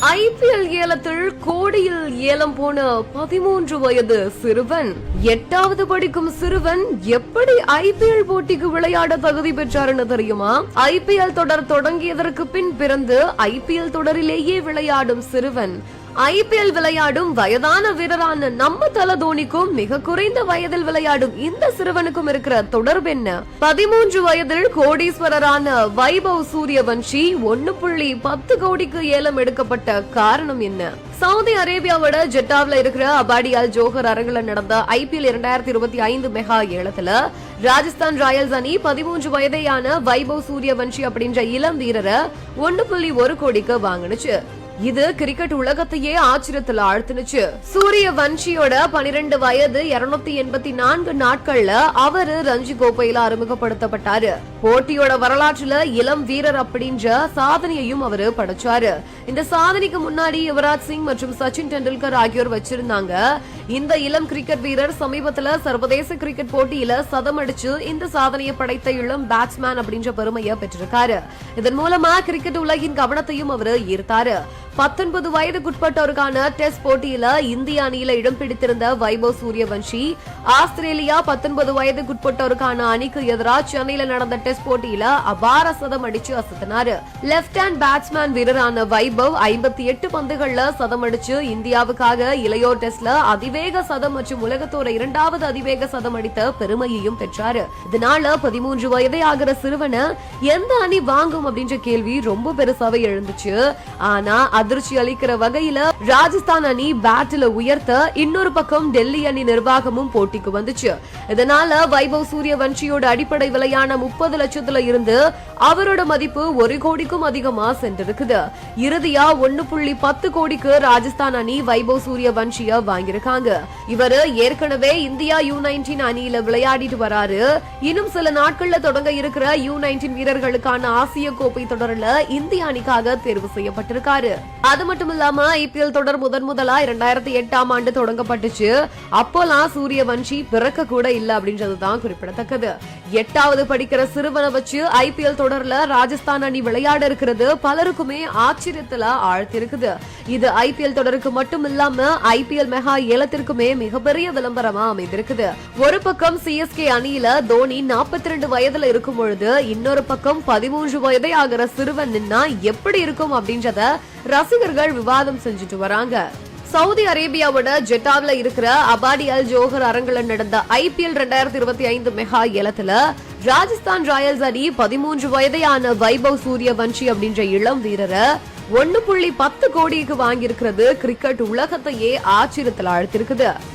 IPL ஏலத்தில் கோடியில் ஏலம் போன பதிமூன்று வயது சிறுவன். எட்டாவது படிக்கும் சிறுவன் எப்படி ஐபிஎல் போட்டிக்கு விளையாட தகுதி பெற்றார்னு தெரியுமா? ஐபிஎல் தொடர் தொடங்கியதற்கு பின் பிறந்து ஐபிஎல் தொடரிலேயே விளையாடும் சிறுவன். ஐபிஎல் விளையாடும் வயதான வீரரான நம்ம தல தோனிக்கும் மிக குறைந்த வயதில் விளையாடும் இந்த சிறுவனுக்கும் இருக்கிற தொடர்பு என்ன? பதிமூன்று வயதில் கோடீஸ்வரரான வைபவ் சூரியவன்ஷி ஒன்னு புள்ளி பத்து கோடிக்கு ஏலம் எடுக்கப்பட்ட காரணம் என்ன? சவுதி அரேபியாவோட ஜெட்டாவ்ல இருக்கிற அபாடியால் ஜோஹர் அரங்கில் நடந்த ஐபிஎல் இரண்டாயிரத்தி இருபத்தி ஐந்து மெகா ஏலத்துல ராஜஸ்தான் ராயல்ஸ் அணி பதிமூன்று வயதையான வைபவ் சூரியவன்ஷி அப்படின்ற இளம் வீரரை ஒன்னு புள்ளி ஒரு கோடிக்கு வாங்கினுச்சு. இது கிரிக்கெட் உலகத்தையே ஆச்சரியத்துல ஆழ்த்துனுச்சு. சூரிய வன்ஷியோட பனிரெண்டு வயது இருநூத்தி எண்பத்தி நான்கு நாட்கள்ல அவரு ரஞ்சி கோப்பையில அறிமுகப்படுத்தப்பட்டாரு. போட்டியோட வரலாற்றுல இளம் வீரர் அப்படின்ற சாதனையையும் அவரு படைச்சாரு. இந்த சாதனைக்கு முன்னாடி யுவராஜ் சிங் மற்றும் சச்சின் டெண்டுல்கர் ஆகியோர் வச்சிருந்தாங்க. இந்த இளம் கிரிக்கெட் வீரர் சமீபத்துல சர்வதேச கிரிக்கெட் போட்டியில சதம் அடிச்சு இந்த சாதனையை படைத்த இளம் பேட்ஸ்மேன் அப்படின்ற பெருமையை பெற்றிருக்காரு. இதன் மூலமா கிரிக்கெட் உலகின் கவனத்தையும் அவரு ஈர்த்தாரு. பத்தொன்பது வயதுக்குட்பட்டோருக்கான டெஸ்ட் போட்டியில இந்திய அணியில இடம் பிடித்திருந்த வைபவ் சூரியவன்ஷி ஆஸ்திரேலியா பத்தொன்பது வயதுக்குட்பட்டோருக்கான அணிக்கு எதிராக சென்னையில நடந்த டெஸ்ட் போட்டியில அபார சதம் அடிச்சு அசத்தினாரு. லெப்ட் ஹேண்ட் பேட்ஸ்மேன் வீரரான வைபவ் ஐம்பத்தி எட்டு பந்துகள்ல சதம் அடிச்சு இந்தியாவுக்காக இளையோர் டெஸ்ட்ல அதிவேக சதம் மற்றும் உலகத்தோட இரண்டாவது அதிவேக சதம் அடித்த பெருமையையும் பெற்றாரு. இதனால பதிமூன்று வயதே ஆகிற சிறுவனை எந்த அணி வாங்கும் அப்படின்ற கேள்வி ரொம்ப பெருசாவே எழுந்துச்சு. ஆனா அதிர்ச்சி அளிக்கிற வகையில ராஜஸ்தான் அணி பேட்டில உயர்த்த இன்னொரு பக்கம் டெல்லி அணி நிர்வாகமும் போட்டிக்கு வந்துச்சு. இதனால வைபவ் சூரியவன்ஷியோட அடிப்படை விலையான முப்பது லட்சத்துல இருந்து அவரோட மதிப்பு ஒரு கோடிக்கும் அதிகமா சென்றிருக்குது. இறுதியா ஒன்னு புள்ளி பத்து கோடிக்கு ராஜஸ்தான் அணி வைபவ் சூரிய வன்ஷிய வாங்கியிருக்காங்க. இவரு ஏற்கனவே இந்தியா யூ நைன்டீன் அணியில விளையாடிட்டு வராரு. இன்னும் சில நாட்கள்ல தொடங்க இருக்கிற யூ நைன்டீன் வீரர்களுக்கான ஆசிய கோப்பை தொடர்ல இந்திய அணிக்காக தேர்வு செய்யப்பட்டிருக்காரு. அது மட்டும் இல்லாம ஐபிஎல் தொடர் முதன் முதலா இரண்டாயிரத்தி எட்டாம் ஆண்டு தொடங்கப்பட்டுச்சு. அப்போலாம் சூரியவன்ஷி பிறக்க கூட இல்ல அப்படின்றதுதான் குறிப்பிடத்தக்கது. எட்டாவது படிக்கிற சிறு சிறுவனை வச்சு ஐபிஎல் தொடர்ல ராஜஸ்தான் அணி விளையாட இருக்கிறது. பலருக்குமே ஆச்சரியத்துல ஆழ்த்திருக்குது. இது ஐபிஎல் தொடருக்கு மட்டும் இல்லாம ஐபிஎல் மெகா ஏலத்திற்குமே மிகப்பெரிய விளம்பரமா அமைந்திருக்குது. ஒரு பக்கம் சிஎஸ்கே அணியில தோனி 42 ரெண்டு வயதுல இருக்கும் பொழுது இன்னொரு பக்கம் பதிமூன்று வயதே ஆகிற சிறுவன் நின்னா எப்படி இருக்கும் அப்படின்றத ரசிகர்கள் விவாதம் செஞ்சுட்டு வராங்க. சவுதி அரேபியாவோட ஜெட்டாவில இருக்கிற அபாடி அல் ஜோஹர் அரங்கில் நடந்த ஐபிஎல் ரெண்டாயிரத்தி இருபத்தி ஐந்து மெகா ஏலத்துல ராஜஸ்தான் ராயல்ஸ் அணி பதிமூன்று வயதையான வைபவ் சூரியவன்ஷி அப்படின்ற இளம் வீரரை ஒன்னு புள்ளி பத்து கோடிக்கு வாங்கியிருக்கிறது. கிரிக்கெட் உலகத்தையே ஆச்சரியத்தில் அழைத்திருக்குது